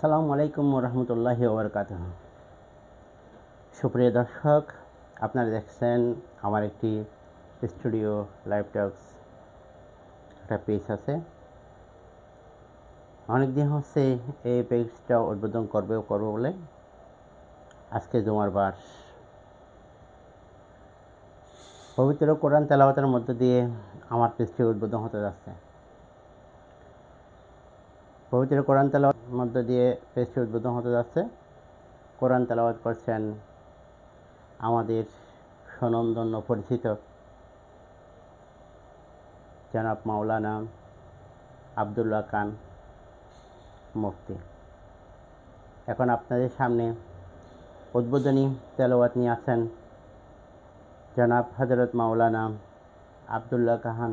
আসসালামু আলাইকুম রহমতুল্লাহি ওবরকাত সুপ্রিয় দর্শক, আপনারা দেখছেন আমার একটি স্টুডিও লাইভ টক্স। একটা পেজ আছে। অনেক দিন হচ্ছে এই পেজটা উদ্বোধন করবে, করব বলে আজকে জুমার বার। পবিত্র কোরআন তেলাওয়াতের মধ্য দিয়ে আমার পেজটি উদ্বোধন হতে যাচ্ছে। পবিত্র কোরআন তেলাওয়াত মধ্য দিয়ে পেজটি উদ্বোধন হতে যাচ্ছে। কোরআন তেলাওয়াত করছেন আমাদের স্বনন্দন্য পরিচিত জনাব মাওলানা আবদুল্লাহ খান মুফতি। এখন আপনাদের সামনে উদ্বোধনী তেলাওয়াত নিয়ে আছেন জনাব হজরত মাওলানা আবদুল্লাহ কাহান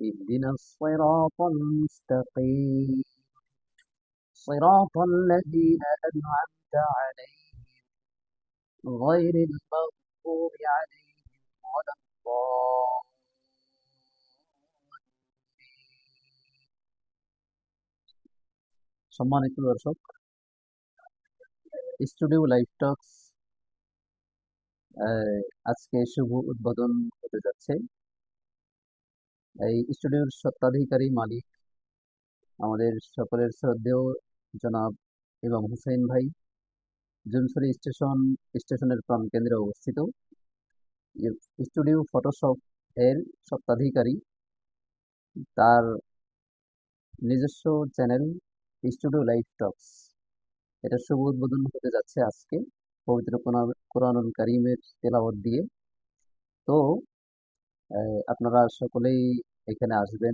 اهدنا الصراط المستقيم صراط الذين أنعمت عليهم غير المغضوب عليهم ولا الضالين সম্মানিত দর্শক স্টুডিও লাইভ টক্স আজকে শুভ উদ্বোধন হতে যাচ্ছে এই স্টুডিওর স্বত্বাধিকারী মালিক আমাদের সকলের শ্রদ্ধেয় জনাব ইমাম হুসাইন ভাই, জুনসরি স্টেশন, স্টেশনের প্রাণ কেন্দ্রে অবস্থিত স্টুডিও ফটোশপ এর স্বত্বাধিকারী। তার নিজস্ব চ্যানেল স্টুডিও লাইভ টক্স এটা শুভ উদ্বোধন হতে যাচ্ছে আজকে। পবিত্র কোরআনুল কারিমের তেলাওয়াত দিয়ে। তো আপনারা সকলেই এখানে আসবেন।